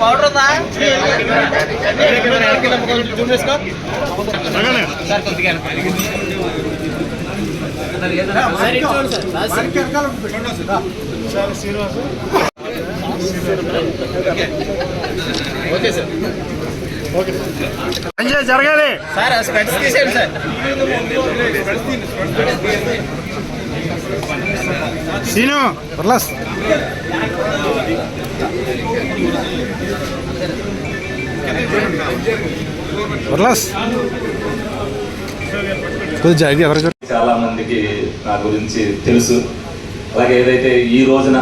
Powder ఉందా సంజయ్ జరగాలి sir స్పెట్స్ తీసేయండి సార్ సీను వర్లాస్. వర్లాస్. చాలా మందికి నా గురించి తెలుసు. అలాగే ఏదైతే ఈ రోజున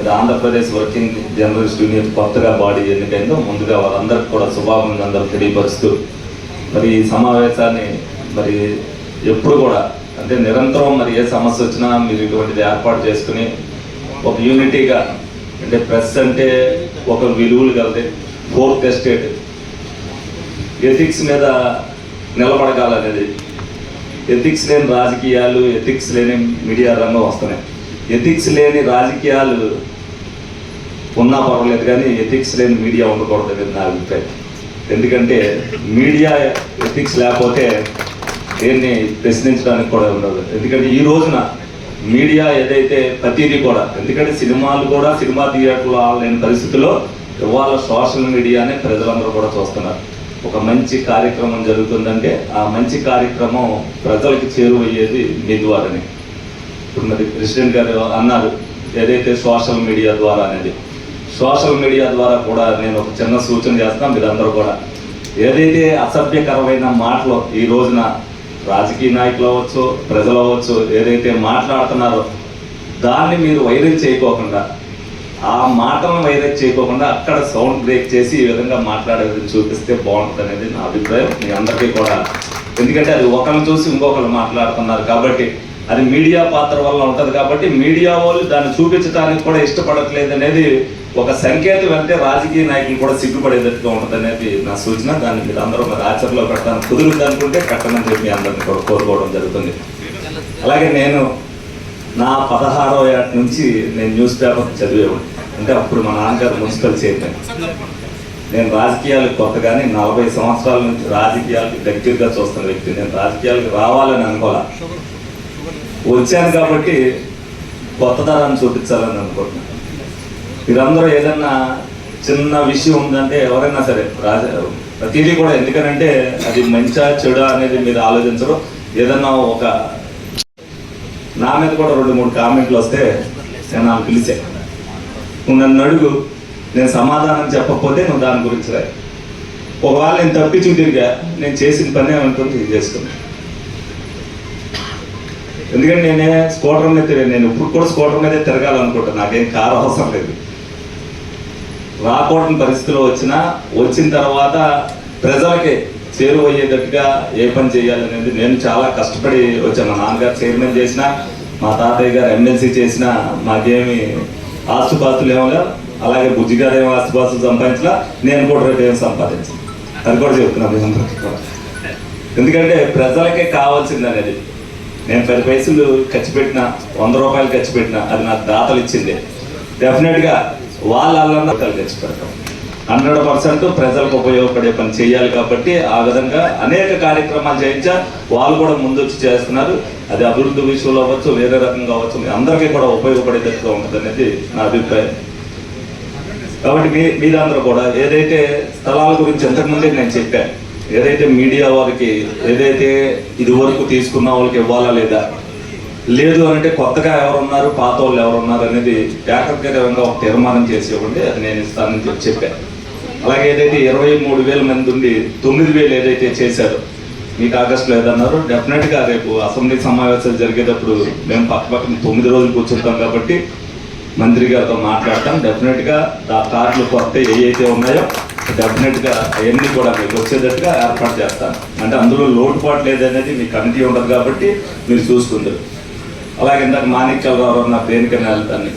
ఇది ఆంధ్రప్రదేశ్ వర్కింగ్ జర్నలిస్ట్ యూనియన్ కొత్తగా బాడీ ఎన్నికైందో ముందుగా వాళ్ళందరికీ కూడా శుభాభినందనలు తెలియపరుస్తూ మరి ఈ సమావేశాన్ని మరి ఎప్పుడు కూడా అంటే నిరంతరం మరి ఏ సమస్య వచ్చినా మీరు ఇటువంటిది ఏర్పాటు చేసుకుని ఒక యూనిటీగా అంటే ప్రెస్ అంటే ఒక విలువలు కలితే ఫోర్త్ ఎస్టేట్ ఎథిక్స్ మీద నిలబడగాలనేది ఎథిక్స్ లేని రాజకీయాలు ఎథిక్స్ లేని మీడియా రంగం వస్తున్నాయి. ఎథిక్స్ లేని రాజకీయాలు ఉన్నా పర్వాలేదు కానీ ఎథిక్స్ లేని మీడియా ఉండకూడదు నా అభిప్రాయం. ఎందుకంటే మీడియా ఎథిక్స్ లేకపోతే దేన్ని ప్రశ్నించడానికి కూడా ఉండదు. ఎందుకంటే ఈ రోజున మీడియా ఏదైతే ప్రతిదీ కూడా ఎందుకంటే సినిమాలు కూడా సినిమా థియేటర్లు ఆడలేని పరిస్థితిలో ఇవాళ సోషల్ మీడియానే ప్రజలందరూ కూడా చూస్తున్నారు. ఒక మంచి కార్యక్రమం జరుగుతుందంటే ఆ మంచి కార్యక్రమం ప్రజలకు చేరువయ్యేది మీ ద్వారానే. ఇప్పుడు మరి ప్రెసిడెంట్ గారు అన్నారు ఏదైతే సోషల్ మీడియా ద్వారా అనేది. సోషల్ మీడియా ద్వారా కూడా నేను ఒక చిన్న సూచన చేస్తాను మీరందరూ కూడా. ఏదైతే అసభ్యకరమైన మాటలు ఈ రోజున రాజకీయ నాయకులు అవ్వచ్చు ప్రజలు అవ్వచ్చు ఏదైతే మాట్లాడుతున్నారో దాన్ని మీరు వైరల్ చేయకోకుండా ఆ మాటలను వైరల్ చేయకోకుండా అక్కడ సౌండ్ బ్రేక్ చేసి ఈ విధంగా మాట్లాడేది చూపిస్తే బాగుంటుంది అనేది నా అభిప్రాయం. మీ అందరికీ కూడా. ఎందుకంటే అది ఒకరిని చూసి ఇంకొకరు మాట్లాడుతున్నారు కాబట్టి అది మీడియా పాత్ర వల్ల ఉంటుంది కాబట్టి మీడియా వాళ్ళు దాన్ని చూపించడానికి కూడా ఇష్టపడట్లేదు అనేది ఒక సంకేతం అంటే రాజకీయ నాయకులు కూడా సిగ్గుపడేటట్టుగా ఉంటుంది అనేది నా సూచన. దాన్ని మీరు అందరూ మరి ఆచరణలో పెట్టడానికి కుదురుంది అనుకుంటే కట్టనని చెప్పి అందరిని కూడా కోరుకోవడం జరుగుతుంది. అలాగే నేను నా పదహారో ఏట నుంచి నేను న్యూస్ పేపర్ చదివేవాడిని. అంటే అప్పుడు మా నాన్నగారు మున్సిపల్ చైర్మన్. నేను రాజకీయాలకు కొత్తగానే నలభై సంవత్సరాల నుంచి రాజకీయాలకు దగ్గరగా చూస్తున్న వ్యక్తి. నేను రాజకీయాలకు రావాలని అనుకోలే. వచ్చాను కాబట్టి కొత్తదనాన్ని చూపించాలని అనుకుంటున్నాను. వీరందరూ ఏదన్నా చిన్న విషయం ఉందంటే ఎవరైనా సరే రాజ ప్రతిదీ కూడా ఎందుకనంటే అది మంచా చెడు అనేది మీరు ఆలోచించరు. ఏదన్నా ఒక నా మీద కూడా రెండు మూడు కామెంట్లు వస్తే నేను నాకు పిలిచే. నువ్వు నన్ను అడుగు నేను సమాధానం చెప్పకపోతే నువ్వు దాని గురించి రా ఒకవేళ నేను తప్పించి తిరిగా నేను చేసిన పని ఏమంటుంది ఇది ఎందుకంటే నేనే స్కూటర్ మీద నేను ఇప్పుడు కూడా స్కూటర్ మీదే తిరగాలనుకుంటాను నాకేం కారు అవసరం లేదు. రాకూడని పరిస్థితిలో వచ్చినా వచ్చిన తర్వాత ప్రజలకి చేరువయ్యేటట్టుగా ఏ పని చేయాలనేది నేను చాలా కష్టపడి వచ్చాను మా నాన్నగారు చైర్మన్ చేసిన మా తాతయ్య గారు ఎమ్మెల్సీ చేసిన మాకేమి ఆస్తుపాస్తులు ఏమో అలాగే బుజ్జి గారు ఏమో ఆస్తుపాస్తులు సంపాదించలా నేను కూడా రేపు ఏం సంపాదించాను. అది కూడా చెప్తున్నాను ఎందుకంటే ప్రజలకే కావాల్సింది అనేది. నేను పది పైసలు ఖర్చు పెట్టిన వంద రూపాయలు ఖర్చు పెట్టిన అది నాకు దాతలు ఇచ్చింది. డెఫినెట్గా వాళ్ళ తెచ్చి పెడతాం హండ్రెడ్ పర్సెంట్ ప్రజలకు ఉపయోగపడే పని చేయాలి కాబట్టి ఆ విధంగా అనేక కార్యక్రమాలు చేయించా వాళ్ళు కూడా ముందొచ్చి చేస్తున్నారు. అది అభివృద్ధి విషయంలో అవ్వచ్చు వేరే రకంగా అవ్వచ్చు మీ అందరికీ కూడా ఉపయోగపడేటట్టుగా ఉంటుంది అనేది నా అభిప్రాయం. కాబట్టి మీ మీరందరూ కూడా ఏదైతే స్థలాల గురించి ఇంతకుముందే నేను చెప్పాను ఏదైతే మీడియా వారికి ఏదైతే ఇది వరకు తీసుకున్న వాళ్ళకి ఇవ్వాలా లేదా లేదు అంటే కొత్తగా ఎవరున్నారు పాత వాళ్ళు ఎవరున్నారు అనేది ఏకగ్రీవంగా ఒక తీర్మానం చేసి ఇవ్వండి అది నేను ఇస్తానని చెప్పి చెప్పాను అలాగే ఏదైతే ఇరవై మూడు వేల మంది ఉండి తొమ్మిది వేలు ఏదైతే చేశారో మీకు ఆగస్టులో ఏదన్నారు డెఫినెట్గా రేపు అసెంబ్లీ సమావేశాలు జరిగేటప్పుడు మేము పక్క పక్కన తొమ్మిది రోజులు కూర్చుంటాం కాబట్టి మంత్రి గారితో మాట్లాడతాం. డెఫినెట్గా ఆ కార్డులు కొత్త ఏవైతే అయితే ఉన్నాయో డెఫినెట్గా అవన్నీ కూడా మీకు వచ్చేటట్టుగా ఏర్పాటు చేస్తాను అంటే అందులో లోటుపాటు లేదనేది మీ కమిటీ ఉండదు కాబట్టి మీరు చూసుకుందరు. అలాగే ఇందాక మాణిక్యాలరావు నా దేనికైనా వెళ్తాను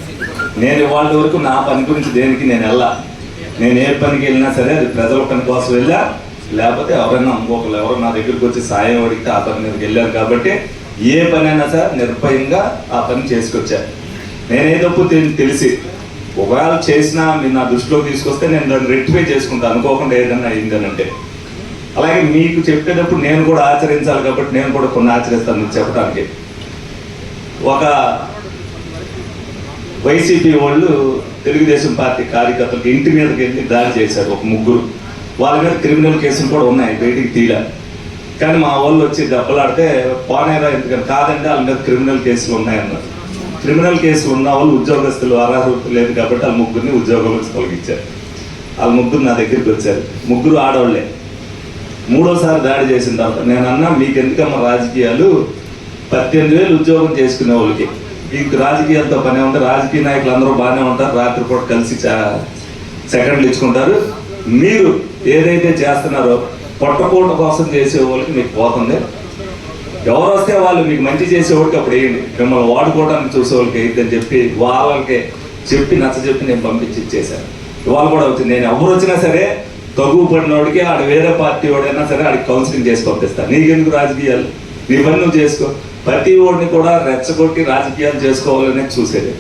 నేను ఇవాళ వరకు నా పని గురించి దేనికి నేను వెళ్ళా? నేను ఏ పనికి వెళ్ళినా సరే అది ప్రజల పని కోసం వెళ్ళా. లేకపోతే ఎవరైనా ఇంకొకరు ఎవరు నా దగ్గరికి వచ్చి సాయం అడిగితే ఆ పని మీదకి వెళ్ళాను కాబట్టి ఏ పని అయినా సరే నిర్భయంగా ఆ పని చేసుకొచ్చా. నేనేదో తె- తెలిసి ఒకవేళ చేసినా మీరు నా దృష్టిలో తీసుకొస్తే నేను దాన్ని రెక్టిఫై చేసుకుంటాను అనుకోకుండా ఏదన్నా అయిందనంటే. అలాగే మీకు చెప్పేటప్పుడు నేను కూడా ఆచరించాలి కాబట్టి నేను కూడా కొన్ని ఆచరిస్తాను మీకు చెప్పడానికి. ఒక వైసీపీ వాళ్ళు తెలుగుదేశం పార్టీ కార్యకర్తలకు ఇంటి మీదకి వెళ్ళి దాడి చేశారు ఒక ముగ్గురు. వాళ్ళ మీద క్రిమినల్ కేసులు కూడా ఉన్నాయి బయటికి తీయలే. కానీ మా వాళ్ళు వచ్చి దెబ్బలాడితే పోనేరా ఎందుకని? కాదండి వాళ్ళ మీద క్రిమినల్ కేసులు ఉన్నాయన్నారు. క్రిమినల్ కేసులు ఉన్న వాళ్ళు ఉద్యోగస్తులు అర్హత లేదు కాబట్టి వాళ్ళ ముగ్గురిని ఉద్యోగం నుంచి తొలగించారు. వాళ్ళ ముగ్గురు నా దగ్గరికి వచ్చారు. ముగ్గురు ఆడవాళ్ళే. మూడోసారి దాడి చేసిన తర్వాత నేను అన్నా మీకు ఎందుకమ్మా రాజకీయాలు? పద్దెనిమిది వేలు ఉద్యోగం చేసుకునే వాళ్ళకి. ఈ రాజకీయాలతో పనే ఉంటారు రాజకీయ నాయకులు అందరూ బాగానే ఉంటారు. రాత్రిపూట కలిసి సెకండ్లు ఇచ్చుకుంటారు. మీరు ఏదైతే చేస్తున్నారో పొట్టకూట కోసం చేసే వాళ్ళకి మీకు పోతుంది. ఎవరు వస్తే వాళ్ళు మీకు మంచి చేసేవాడికి అప్పుడు వేయండి. మిమ్మల్ని వాడుకోవడానికి చూసే వాళ్ళకి చెప్పి వాళ్ళకి చెప్పి నచ్చ చెప్పి నేను పంపించి ఇచ్చేసాను ఇవాళ కూడా వచ్చింది నేను ఎవరు వచ్చినా సరే తగువ పడినోడికి ఆడ వేరే పార్టీ వాడైనా సరే ఆడికి కౌన్సిలింగ్ చేసి పంపిస్తాను నీకెందుకు రాజకీయాలు? నీ పని నువ్వు చేసుకో. ప్రతి ఓడిని కూడా రెచ్చగొట్టి రాజకీయాలు చేసుకోవాలనే చూసేది.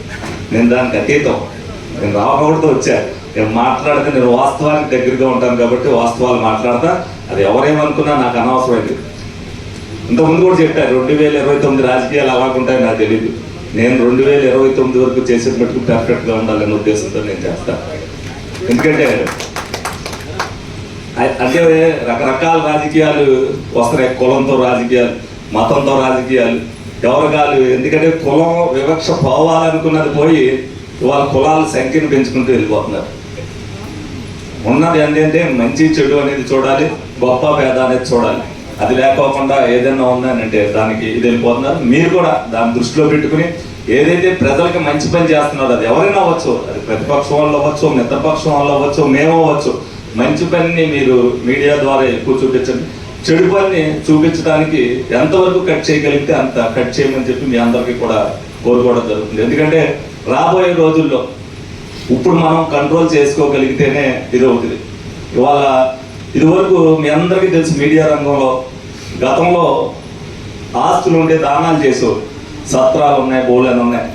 నేను దానికి అతీతం. నేను రావకూడదు వచ్చా. నేను మాట్లాడితే నేను వాస్తవానికి దగ్గరగా ఉంటాను కాబట్టి వాస్తవాలు మాట్లాడతా. అది ఎవరేమనుకున్నా నాకు అనవసరమైంది. ఇంతకుముందు కూడా చెప్పారు రెండు వేల ఇరవై తొమ్మిది రాజకీయాలు అలాగుంటాయో నాకు తెలియదు నేను రెండు వేల ఇరవై తొమ్మిది వరకు చేసిన మటుకు పర్ఫెక్ట్గా ఉండాలనే ఉద్దేశంతో నేను చేస్తాను ఎందుకంటే అంటే రకరకాల రాజకీయాలు వస్తున్నాయి. కులంతో రాజకీయాలు. మతంతో రాజకీయాలు ఎవరు ఎందుకంటే కులం వివక్ష పోవాలనుకున్నది పోయి వాళ్ళ కులాల సంఖ్యను పెంచుకుంటూ వెళ్ళిపోతున్నారు. ఉన్నది ఏంటంటే మంచి చెడు అనేది చూడాలి గొప్ప పేద అనేది చూడాలి. అది లేకోకుండా ఏదైనా ఉందనంటే దానికి ఇది వెళ్ళిపోతున్నారు. మీరు కూడా దాన్ని దృష్టిలో పెట్టుకుని ఏదైతే ప్రజలకు మంచి పని చేస్తున్నారో అది ఎవరైనా అవ్వచ్చు అది ప్రతిపక్షం వాళ్ళు అవ్వచ్చు మిత్రపక్షం వాళ్ళు అవ్వచ్చు మేము అవ్వచ్చు. మంచి పనిని మీరు మీడియా ద్వారా ఎక్కువ చూపించండి. చెడు పని చూపించడానికి ఎంతవరకు కట్ చేయగలిగితే అంత కట్ చేయమని చెప్పి మీ అందరికీ కూడా కోరుకోవడం జరుగుతుంది. ఎందుకంటే రాబోయే రోజుల్లో ఇప్పుడు మనం కంట్రోల్ చేసుకోగలిగితేనే ఇది అవుతుంది. ఇవాళ ఇదివరకు మీ అందరికీ తెలుసు మీడియా రంగంలో గతంలో ఆస్తులు ఉండే దానాలు చేసేవారు సత్రాలు ఉన్నాయి బోళ్ళని ఉన్నాయి.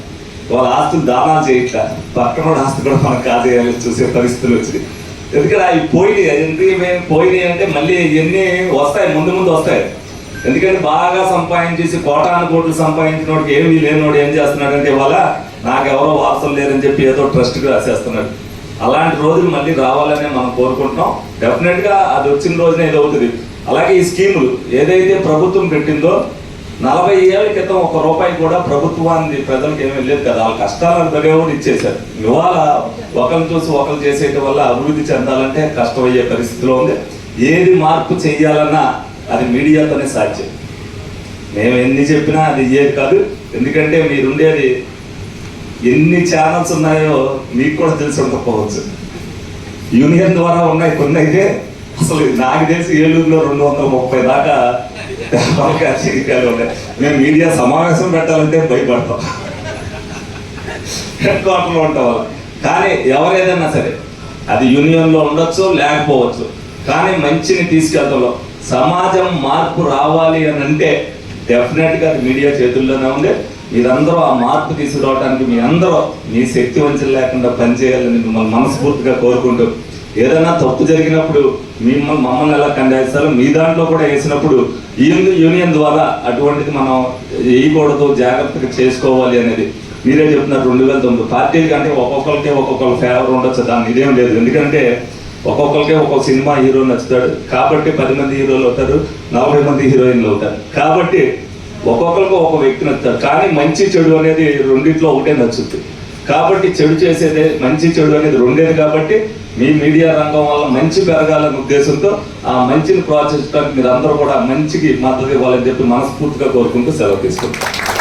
వాళ్ళ ఆస్తులు దానాలు చేయట్లా. పక్కన ఆస్తి కూడా మనం కాజేయాలి చూసే పరిస్థితులు వచ్చినాయి. ఎందుకంటే అవి పోయినాయి? ఎందుకు మేము పోయినాయి అంటే మళ్ళీ ఇవన్నీ వస్తాయి? ముందు ముందు వస్తాయి. ఎందుకంటే బాగా సంపాదించేసి కోటాను కోట్లు సంపాదించినోడికి ఏమీ లేనోడు ఏం చేస్తున్నాడంటే ఇవాళ నాకెవరో వారసులు లేరని చెప్పి ఏదో ట్రస్ట్కి రాసేస్తున్నాడు. అలాంటి రోజులు మళ్ళీ రావాలనే మనం కోరుకుంటున్నాం. డెఫినెట్గా అది వచ్చిన రోజున ఇది అవుతుంది. అలాగే ఈ స్కీములు ఏదైతే ప్రభుత్వం పెట్టిందో నలభై ఏళ్ళ క్రితం ఒక రూపాయి కూడా ప్రభుత్వాన్ని ప్రజలకు ఏమీ లేదు కదా. వాళ్ళ కష్టాలను కూడా ఇచ్చేశారు. ఇవాళ ఒకరిని చూసి ఒకరు చేసేటి వల్ల అభివృద్ధి చెందాలంటే కష్టమయ్యే పరిస్థితిలో ఉంది. ఏది మార్పు చెయ్యాలన్నా అది మీడియాతోనే సాధ్యం. మేము ఎన్ని చెప్పినా అది ఏది కాదు. ఎందుకంటే మీరుండేది ఎన్ని ఛానల్స్ ఉన్నాయో మీకు కూడా తెలిసి ఉండకపోవచ్చు. యూనియన్ ద్వారా ఉన్నాయి కొన్ని అయితే అసలు నాకు తెలిసి ఏలూరులో రెండు వందల ముప్పై దాకా అవకాశాలు ఉన్నాయి మేము మీడియా సమావేశం పెట్టాలంటే భయపడతాం. హెడ్ క్వార్టర్లో ఉంటాం వాళ్ళు. కానీ ఎవరేదన్నా సరే అది యూనియన్లో ఉండొచ్చు లేకపోవచ్చు. కానీ మంచిని తీసుకెళ్తాలో. సమాజం మార్పు రావాలి అని అంటే డెఫినెట్గా అది మీడియా చేతుల్లోనే ఉంది. మీరందరూ ఆ మార్పు తీసుకురావడానికి మీ అందరూ మీ శక్తి వంచలు లేకుండా పనిచేయాలని మిమ్మల్ని మనస్ఫూర్తిగా కోరుకుంటూ ఏదైనా తప్పు జరిగినప్పుడు మిమ్మల్ని మమ్మల్ని ఎలా కండేస్తారో మీ దాంట్లో కూడా వేసినప్పుడు ఈ యూనియన్ ద్వారా అటువంటిది మనం వేయకూడదు జాగ్రత్తగా చేసుకోవాలి అనేది మీరే చెప్తున్నారు రెండు వేల తొమ్మిది. పార్టీలు కంటే ఒక్కొక్కరికి ఒక్కొక్కరు ఫేవర్ ఉండొచ్చు దాన్ని ఇదేం లేదు. ఎందుకంటే ఒక్కొక్కరికి ఒక్కొక్క సినిమా హీరో నచ్చుతాడు. కాబట్టి పది మంది హీరోలు అవుతారు నలభై మంది హీరోయిన్లు అవుతారు. కాబట్టి ఒక్కొక్కరికి ఒక్కొక్క వ్యక్తి నచ్చుతాడు. కానీ మంచి చెడు అనేది రెండిట్లో ఒకటే నచ్చుద్ది. కాబట్టి చెడు చేసేదే మంచి చెడు అనేది రెండేది కాబట్టి మీ మీడియా రంగం వల్ల మంచి పెరగాలనే ఉద్దేశంతో ఆ మంచిని ప్రోత్సహించడానికి మీరు అందరూ కూడా మంచికి మద్దతు ఇవ్వాలని చెప్పి మనస్ఫూర్తిగా కోరుకుంటూ సెలవు తీసుకుంటాం